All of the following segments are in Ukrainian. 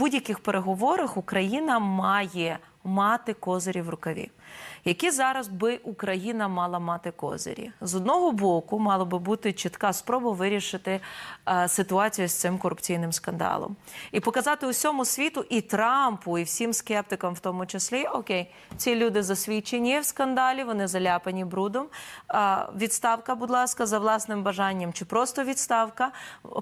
будь-яких переговорах Україна має мати козирі в рукаві. Які зараз би Україна мала мати козирі? З одного боку, мала би бути чітка спроба вирішити е, ситуацію з цим корупційним скандалом і показати усьому світу і Трампу, і всім скептикам, в тому числі, окей, ці люди засвідчені в скандалі, вони заляпані брудом. Е, відставка, будь ласка, за власним бажанням, чи просто відставка.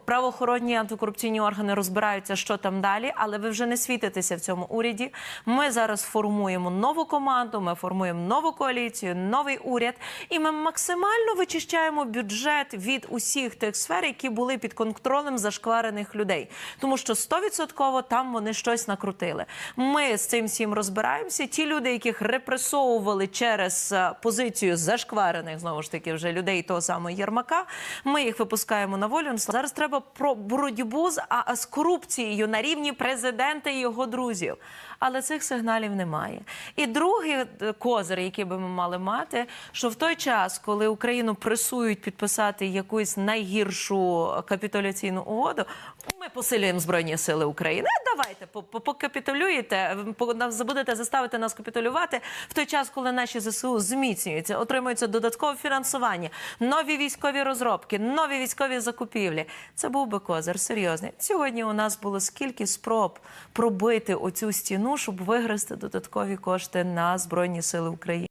Правоохоронні антикорупційні органи розбираються, що там далі, але ви вже не світитеся в цьому уряді. Ми зараз формуємо нову команду. Ми формуємо нову коаліцію, новий уряд, і ми максимально вичищаємо бюджет від усіх тих сфер, які були під контролем зашкварених людей, тому що 100% там вони щось накрутили. Ми з цим всім розбираємося. Ті люди, яких репресовували через е, позицію зашкварених знову ж таки вже людей того самого Єрмака. Ми їх випускаємо на волю. Зараз треба про боротьбу з, а, з корупцією на рівні президента і його друзів. Але цих сигналів немає. І другий е, козир, який би ми мали мати, що в той час, коли Україну пресують підписати якусь найгіршу капітуляційну угоду, ми посилюємо збройні сили України. Давайте по- по- покапітулюєте, по- нас- заставити нас капітулювати в той час, коли наші ЗСУ зміцнюються, отримується додаткове фінансування, нові військові розробки, нові військові закупівлі. Це був би козир серйозний. Сьогодні у нас було скільки спроб пробити оцю стіну, щоб вигрести додаткові кошти на збройні сили України.